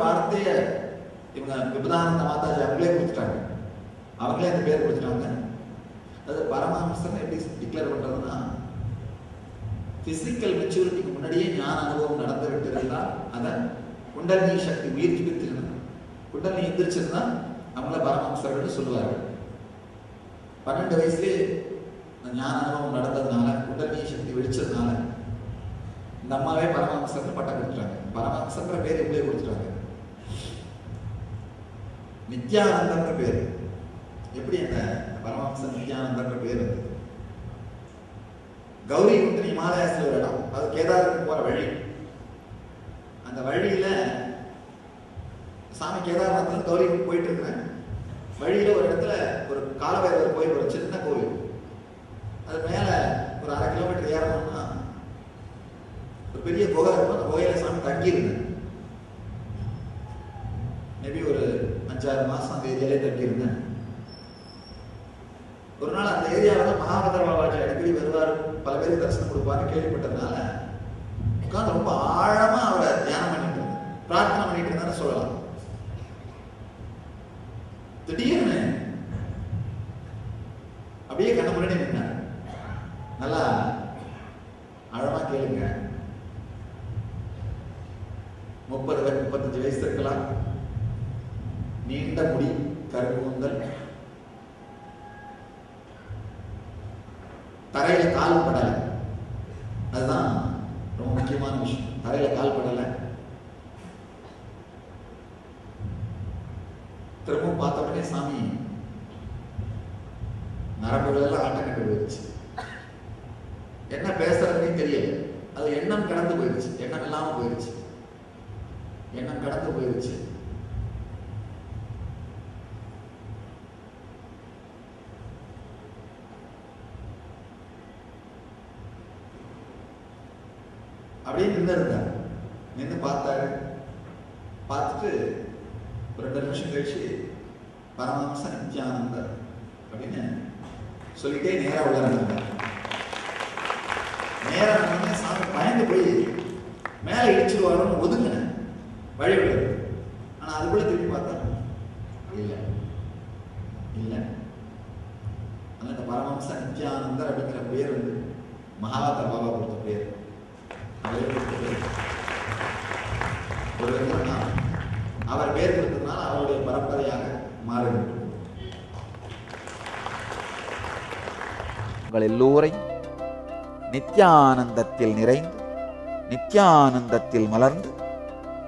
வார்த்தையை விபதானந்த மாதாஜி அவங்களே கொடுத்துட்டாங்க அவங்களே அந்த பேர் கொடுத்துட்டாங்க அது பரமஹம்சன் எப்படி டிக்ளேர் பண்றதுன்னா பிசிக்கல் மெச்சூரிட்டிக்கு முன்னாடியே ஞான அனுபவம் நடந்து விட்டிருந்தால் அதை குண்டலினி சக்தி உயிர் ஜீவித்திருந்தா குண்டலினி எந்திரிச்சிருந்தா அவங்கள பரமஹம்சர்கள் சொல்லுவார்கள் பன்னெண்டு வயசுலேயே ஞான அனுபவம் நடந்ததுனால குண்டலினி சக்தி வெடிச்சதுனால இந்த அம்மாவே பரமஹம்சர்னு பட்டம் கொடுத்துட்டாங்க பரமஹம்சன்ற பேர் இப்படியே கொடுத்துட்டாங்க? நித்யானந்தன்ற பேர் எப்படி அந்த பரமஹம்சன் நித்யானந்தன்ற பேர் வந்தது? கௌரி குந்திரி இமாலயாசில் ஒரு இடம். அது கேதாரத்துக்கு போற வழி. அந்த வழியில சாமி கேதாரநாத்தில் கௌரி போயிட்டு இருக்கிறேன். வழியில ஒரு இடத்துல ஒரு காலபைரவர் கோயில் ஒரு சின்ன கோயில் அது மேல ஒரு அரை கிலோமீட்டர் ஏறணும்னா ஒரு பெரிய குகை இருக்கும் அந்த குகையில சாமி தங்கியிருந்தேன் மேபி ஒரு அஞ்சாறு மாசம் அந்த ஏரியாலே தங்கியிருந்தேன். ஒரு நாள் அந்த ஏரியாவில் மகாபதர் பாபாஜி அடிக்கடி வருவார் பல பேருக்கு தரிசனம் கொடுப்பாருன்னு கேள்விப்பட்டதுனால உட்கார்ந்து ரொம்ப ஆழமா அவரை தியானம் பண்ணிட்டு இருந்தேன். பிரார்த்தனை பண்ணிட்டு இருந்தேன்னு சொல்லலாம். திடீர்னு அப்படியே கண்ண முன்னாடி நின்னார். நல்லா ஆழமா கேளுங்க. முப்பது வயசு முப்பத்தஞ்சு வயசு இருக்கலாம். நீண்ட முடி கருக்கூந்தல் தரையில கால் படலை. அதுதான் ரொம்ப முக்கியமான விஷயம். தரையில கால் படலை. திரும்பவும் பார்த்த உடனே சாமி நரம்புகள் எல்லாம் ஆட்டம் கண்டு போயிடுச்சு. என்ன பேசுறதுன்னே தெரியல. அது எண்ணம் கடந்து போயிடுச்சு. எண்ணம் இல்லாம போயிடுச்சு. எண்ணம் கடந்து போயிருச்சு. அப்படியே நின்று இருந்தார். நின்று பார்த்தாரு. பார்த்துட்டு ஒரு ரெண்டு நிமிஷம் கழிச்சு பரமஹம்ச நித்யானந்தர் அப்படின்னு சொல்லிட்டே நேரா உள்ள இருந்தார் நேரா சாமி பயந்து போய் மேலே இடிச்சிருவாரோன்னு ஒதுங்கினேன். வழிபடுது ஆனால் அது கூட திரும்பி பார்த்தா இல்லை. இல்லை. அதனால இந்த பரமஹம்ச நித்யானந்தர் அப்படிங்கிற பேர் வந்து மகாவத பாபா கொடுத்த பேர். அவரே கொடுத்த பேர் ஒரு விதம்னா அவர் பேர் கொடுத்ததுனால அவருடைய பரம்பரையாக மாறிவிட்டது உங்கள் எல்லோரையும் நித்யானந்தத்தில் நிறைந்து நித்யானந்தத்தில் மலர்ந்து